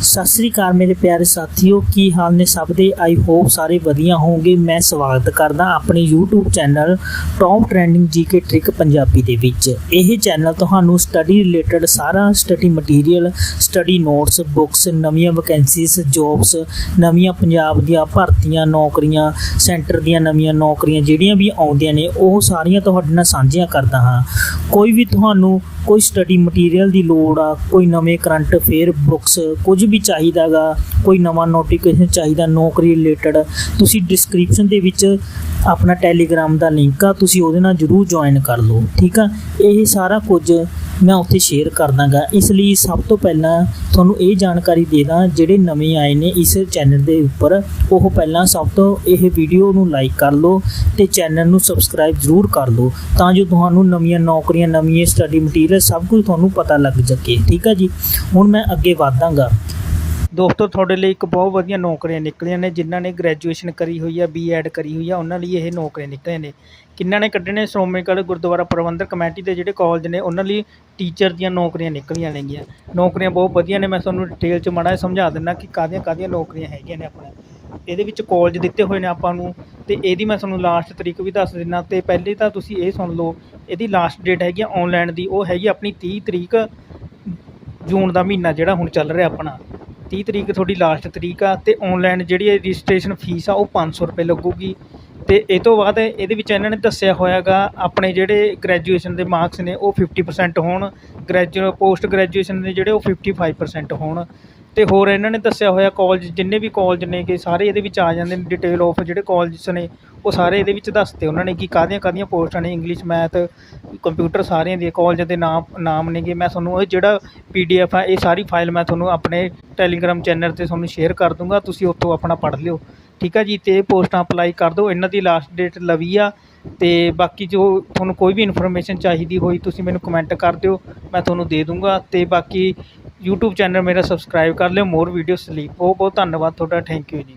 ਸਤਿ ਸ੍ਰੀ ਅਕਾਲ ਮੇਰੇ ਪਿਆਰੇ ਸਾਥੀਓ, ਕੀ ਹਾਲ ਨੇ ਸਭ ਦੇ? ਆਈ ਹੋਪ ਸਾਰੇ ਵਧੀਆ ਹੋਵੋਗੇ। ਮੈਂ ਸਵਾਗਤ ਕਰਦਾ ਆਪਣੇ YouTube channel top trending GK trick Punjabi ਦੇ ਵਿੱਚ। ਇਹ ਚੈਨਲ ਤੁਹਾਨੂੰ ਸਟੱਡੀ ਰਿਲੇਟਡ ਸਾਰਾ study material study notes books ਨਵੀਆਂ ਵੈਕੈਂਸੀਜ਼ ਜੌਬਸ ਨਵੀਆਂ ਪੰਜਾਬ ਦੀਆਂ ਭਰਤੀਆਂ, ਨੌਕਰੀਆਂ ਸੈਂਟਰ ਦੀਆਂ ਨਵੀਆਂ ਨੌਕਰੀਆਂ ਜਿਹੜੀਆਂ ਵੀ ਆਉਂਦੀਆਂ ਨੇ, ਉਹ ਸਾਰੀਆਂ ਤੁਹਾਡੇ ਨਾਲ ਸਾਂਝੀਆਂ ਕਰਦਾ ਹਾਂ। ਕੋਈ ਵੀ ਤੁਹਾਨੂੰ ਕੋਈ ਸਟੱਡੀ ਮਟੀਰੀਅਲ ਦੀ ਲੋੜ ਆ, ਕੋਈ ਨਵੇਂ ਕਰੰਟ ਅਫੇਅਰ ਬੁੱਕਸ ਕੁਝ ਵੀ ਚਾਹੀਦਾਗਾ, ਕੋਈ ਨਵਾਂ ਨੋਟੀਫਿਕੇਸ਼ਨ ਚਾਹੀਦਾ, ਨੌਕਰੀ ਰਿਲੇਟਡ ਤੁਸੀਂ ਡਿਸਕ੍ਰਿਪਸ਼ਨ ਦੇ ਵਿੱਚ ਆਪਣਾ ਟੈਲੀਗ੍ਰਾਮ ਦਾ ਲਿੰਕ ਆ, ਤੁਸੀਂ ਉਹਦੇ ਨਾਲ ਜਰੂਰ ਜੁਆਇਨ ਕਰ ਲਓ, ਠੀਕ ਆ? ਇਹ ਸਾਰਾ ਕੁਝ ਮੈਂ ਉੱਥੇ ਸ਼ੇਅਰ ਕਰ ਦਾਂਗਾ ਇਸ ਲਈ ਸਭ ਤੋਂ ਪਹਿਲਾਂ ਤੁਹਾਨੂੰ ਇਹ ਜਾਣਕਾਰੀ ਦੇ ਦਾਂ, ਜਿਹੜੇ ਨਵੇਂ ਆਏ ਨੇ ਇਸ ਚੈਨਲ ਦੇ ਉੱਪਰ, ਉਹ ਪਹਿਲਾਂ ਸਭ ਤੋਂ ਇਹ ਵੀਡੀਓ ਨੂੰ ਲਾਈਕ ਕਰ ਲਓ ਤੇ ਚੈਨਲ ਨੂੰ ਸਬਸਕ੍ਰਾਈਬ ਜ਼ਰੂਰ ਕਰ ਲਓ, ਤਾਂ ਜੋ ਤੁਹਾਨੂੰ ਨਵੀਆਂ ਨੌਕਰੀਆਂ, ਨਵੀਆਂ ਸਟੱਡੀ ਮਟੀਰੀਅਲ ਸਭ ਕੁਝ ਤੁਹਾਨੂੰ ਪਤਾ ਲੱਗ ਸਕੇ, ਠੀਕ ਆ ਜੀ? ਹੁਣ ਮੈਂ ਅੱਗੇ ਵਧਾਂਗਾ ਦੋਸਤੋ, ਤੁਹਾਡੇ ਲਈ ਇੱਕ ਬਹੁਤ ਵਧੀਆ ਨੌਕਰੀਆਂ ਨਿਕਲੀਆਂ ਨੇ, ਜਿਨ੍ਹਾਂ ਨੇ ਗ੍ਰੈਜੂਏਸ਼ਨ ਕਰੀ ਹੋਈ ਆ ਬੀਐਡ ਕਰੀ ਹੋਈ ਆ, ਉਹਨਾਂ ਲਈ ਇਹ ਨੌਕਰੀਆਂ ਨਿਕਲੀਆਂ ਨੇ। ਕਿੰਨਾਂ ਨੇ ਕੱਢੇ ਨੇ? ਸ਼੍ਰੋਮਣੀ ਅਕਾਲੀ ਗੁਰਦੁਆਰਾ ਪ੍ਰਬੰਧਕ ਕਮੇਟੀ ਦੇ ਜਿਹੜੇ ਕਾਲਜ ਨੇ, ਉਹਨਾਂ ਲਈ ਟੀਚਰ ਦੀਆਂ ਨੌਕਰੀਆਂ ਨਿਕਲੀਆਂ ਨੇਗੀਆਂ। ਨੌਕਰੀਆਂ ਬਹੁਤ ਵਧੀਆ ਨੇ, ਮੈਂ ਤੁਹਾਨੂੰ ਡਿਟੇਲ 'ਚ ਮਾੜਾ ਜਿਹਾ ਸਮਝਾ ਦਿੰਦਾ ਕਿ ਕਾਹਦੀਆਂ ਕਾਹਦੀਆਂ ਨੌਕਰੀਆਂ ਹੈਗੀਆਂ ਨੇ ਆਪਣੇ ਇਹਦੇ ਵਿੱਚ ਕਾਲਜ ਦਿੱਤੇ ਹੋਏ ਨੇ ਆਪਾਂ ਨੂੰ, ਤੇ ਇਹਦੀ ਮੈਂ ਤੁਹਾਨੂੰ ਲਾਸਟ ਤਰੀਕ ਵੀ ਦੱਸ ਦਿੰਦਾ, ਤੇ ਪਹਿਲੇ ਤਾਂ ਤੁਸੀਂ ਇਹ ਸੁਣ ਲਓ, ਇਹਦੀ ਲਾਸਟ ਡੇਟ ਹੈਗੀ ਆ ਆਨਲਾਈਨ ਦੀ, ਉਹ ਹੈਗੀ ਆਪਣੀ 30 ਤਰੀਕ ਜੂਨ ਦਾ ਮਹੀਨਾ ਜਿਹੜਾ ਹੁਣ ਚੱਲ ਰਿਹਾ ਆਪਣਾ। 30 ਤਰੀਕ ਤੁਹਾਡੀ ਲਾਸਟ ਤਰੀਕ ਆ ਤੇ ਆਨਲਾਈਨ ਜਿਹੜੀ ਰਜਿਸਟ੍ਰੇਸ਼ਨ ਫੀਸ ਆ ਉਹ 500 ਰੁਪਏ ਲੱਗੂਗੀ। ਤੇ ਇਹ ਤੋਂ ਬਾਅਦ ਇਹਦੇ ਵਿੱਚ ਇਹਨਾਂ ਨੇ ਦੱਸਿਆ ਹੋਇਆਗਾ ਆਪਣੇ ਜਿਹੜੇ ਗ੍ਰੈਜੂਏਸ਼ਨ ਦੇ ਮਾਰਕਸ ਨੇ ਉਹ 50% ਹੋਣ ਗ੍ਰੈਜੂ ਪੋਸਟ ਗ੍ਰੈਜੂਏਸ਼ਨ ਦੇ ਜਿਹੜੇ ਉਹ 55% ਹੋਣ। ਅਤੇ ਹੋਰ ਇਹਨਾਂ ਨੇ ਦੱਸਿਆ ਹੋਇਆ ਕਾਲਜ ਜਿੰਨੇ ਵੀ ਕਾਲਜ ਨੇ ਕਿ ਸਾਰੇ ਇਹਦੇ ਵਿੱਚ ਆ ਜਾਂਦੇ ਨੇ ਡਿਟੇਲ ਆਫ ਜਿਹੜੇ ਕਾਲਜਸ ਨੇ, ਉਹ ਸਾਰੇ ਇਹਦੇ ਵਿੱਚ ਦੱਸਤੇ ਉਹਨਾਂ ਨੇ ਕਿ ਕਾਹਦੀਆਂ ਕਾਹਦੀਆਂ ਪੋਸਟਾਂ ਨੇ ਇੰਗਲਿਸ਼ ਮੈਥ ਕੰਪਿਊਟਰ ਸਾਰਿਆਂ ਦੇ ਕਾਲਜ ਦੇ ਨਾਮ ਨਾਮ ਨੇਗੇ। ਮੈਂ ਤੁਹਾਨੂੰ ਇਹ ਜਿਹੜਾ ਪੀਡੀਐਫ ਆ, ਇਹ ਸਾਰੀ ਫਾਈਲ ਮੈਂ ਤੁਹਾਨੂੰ ਆਪਣੇ ਟੈਲੀਗ੍ਰਾਮ ਚੈਨਲ ਤੇ ਤੁਹਾਨੂੰ ਸ਼ੇਅਰ ਕਰ ਦੂੰਗਾ, ਤੁਸੀਂ ਉੱਥੋਂ ਆਪਣਾ ਪੜ੍ਹ ਲਿਓ। ਠੀਕ ਆ ਜੀ? ਤੇ ਇਹ ਪੋਸਟਾਂ ਅਪਲਾਈ ਕਰ ਦਿਓ। ਇਹਨਾਂ ਦੀ ਲਾਸਟ ਡੇਟ ਲਵੀ ਆ। ਤੇ ਬਾਕੀ ਜੋ ਤੁਹਾਨੂੰ ਕੋਈ ਵੀ ਇਨਫੋਰਮੇਸ਼ਨ ਚਾਹੀਦੀ ਹੋਈ, ਤੁਸੀਂ ਮੈਨੂੰ ਕਮੈਂਟ ਕਰ ਦਿਓ। ਮੈਂ ਤੁਹਾਨੂੰ ਦੇ ਦੂੰਗਾ। ਤੇ ਬਾਕੀ YouTube ਚੈਨਲ ਮੇਰਾ ਸਬਸਕ੍ਰਾਈਬ ਕਰ ਲਿਓ ਮੋਰ ਵੀਡੀਓਸ ਲਈ। ਬਹੁਤ ਬਹੁਤ ਧੰਨਵਾਦ ਤੁਹਾਡਾ। ਥੈਂਕ ਯੂ ਜੀ।